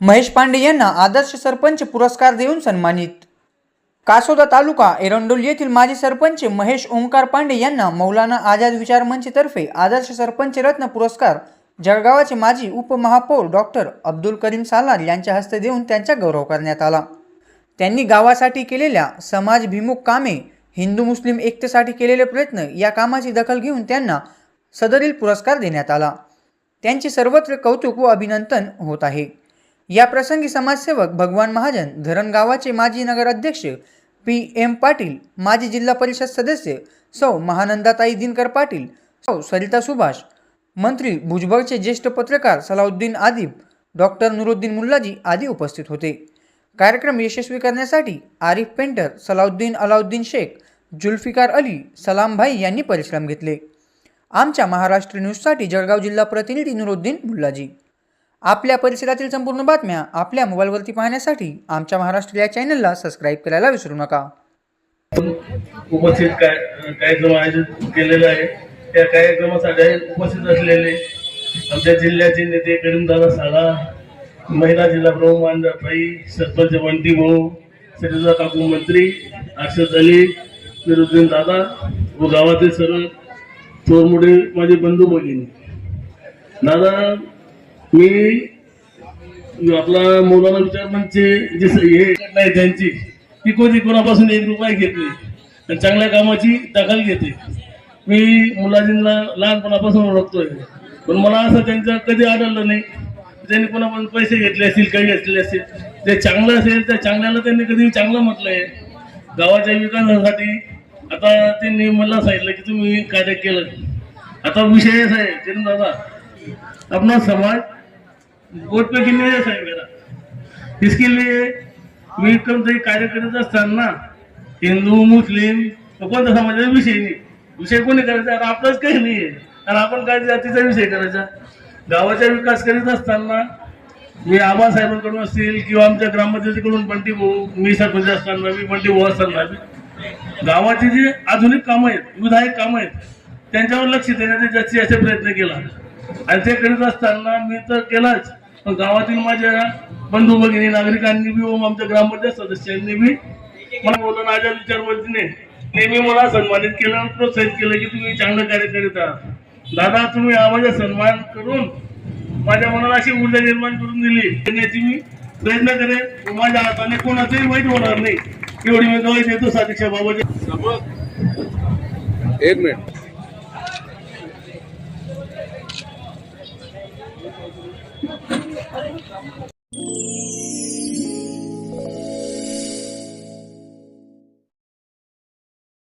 महेश पांडे यांना आदर्श सरपंच पुरस्कार देऊन सन्मानित. कासोदा तालुका एरंडोल येथील माजी सरपंच महेश ओंकार पांडे यांना मौलाना आझाद विचार मंचतर्फे आदर्श सरपंच रत्न पुरस्कार जळगावाचे माजी उपमहापौर डॉक्टर अब्दुल करीम सालार यांच्या हस्ते देऊन त्यांचा गौरव करण्यात आला. त्यांनी गावासाठी केलेल्या समाजभिमुख कामे हिंदू मुस्लिम एकतेसाठी केलेले प्रयत्न या कामाची दखल घेऊन त्यांना सदरील पुरस्कार देण्यात आला. त्यांचे सर्वत्र कौतुक व अभिनंदन होत आहे. या प्रसंगी समाजसेवक भगवान महाजन धरण गावाचे माजी नगराध्यक्ष पी. एम. पाटील माजी जिल्हा परिषद सदस्य सौ. महानंदाताई दिनकर पाटील सौ. सरिता सुभाष मंत्री भुजबळचे ज्येष्ठ पत्रकार सलाउद्दीन आदिब डॉक्टर नुरुद्दीन मुल्लाजी आदी उपस्थित होते. कार्यक्रम यशस्वी करण्यासाठी आरिफ पेंटर सलाउद्दीन अलाउद्दीन शेख जुल्फिकार अली सलाम भाई यांनी परिश्रम घेतले. आमच्या महाराष्ट्र न्यूजसाठी जळगाव जिल्हा प्रतिनिधी नुरुद्दीन मुल्लाजी आपल्या परिसरातील संपूर्ण बातम्या आपल्या मोबाईलवरती पाहण्यासाठी आमच्या महाराष्ट्र या चॅनलला सबस्क्राईब करायला विसरू नका. उपस्थित काय कार्यक्रम आयोजित केलेला आहे त्या कार्यक्रमासाठी उपस्थित असलेले आमच्या जिल्ह्याचे नेते करीमदादा साला महिला जिल्हा प्रमुख मानदाताई सरपंच बंटी भाऊ सरिता काकू मंत्री अर्षद अली निरुद्दीन दादा व गावातील सर्व चोरमुडे माझे बंधू भगिनी. दादा मी आपला मौलाना विचार म्हणजे जे हे नाही त्यांची ती कोणी कोणापासून एक रुपया घेत नाही आणि चांगल्या कामाची दखल घेते मी मुलाजींना लहानपणापासून ओळखतोय. पण मला असं त्यांचं कधी आढळलं नाही. त्यांनी कोणापासून पैसे घेतले असतील काही घेतले असतील ते चांगलं असेल त्या चांगल्याला त्यांनी कधी चांगलं म्हटलंय. गावाच्या विकासासाठी आता त्यांनी मला सांगितलं की तुम्ही कार्य केलं? आता विषय असा आहे किरण दादा अपना समाज वोट पे गिनने जैसा है मेरा इसके लिए मी कोणतंही कार्य करत असताना हिंदू मुस्लिम तो कोणता समाजाचा विषय नाही. विषय कोणी करायचा? आता आपलाच काही नाही आहे. आणि आपण काय जातीचा विषय करायचा? गावाचा विकास करीत असताना मी आबासाहेबांकडून असतील किंवा आमच्या ग्रामपंचायतीकडून बंटी भाऊ मी सरपंच असताना मी बंटी भाऊ असताना. गावाची जी आधुनिक कामं आहेत विधायक कामं आहेत त्यांच्यावर लक्ष देण्याचा जास्तीत जास्त प्रयत्न केला. आणि ते करीत असताना मी तर केलाच. पण गावातील माझ्या बंधू भगिनी नागरिकांनी बी व आमच्या ग्रामपंचायत सदस्यांनी बी मला बोलून माझ्या विचारवंतीने नेहमी मला सन्मानित केलं प्रोत्साहित केलं की तुम्ही चांगलं कार्य करीत आहात. दादा तुम्ही आम्हाला सन्मान करून माझ्या मनाला अशी ऊर्जा निर्माण करून दिली. देण्याची मी प्रयत्न करेन. माझ्या हाताने कोणाचंही वाईट होणार नाही. एवढी मी देतो साधिक्षा बाबाजी एक मिनिट.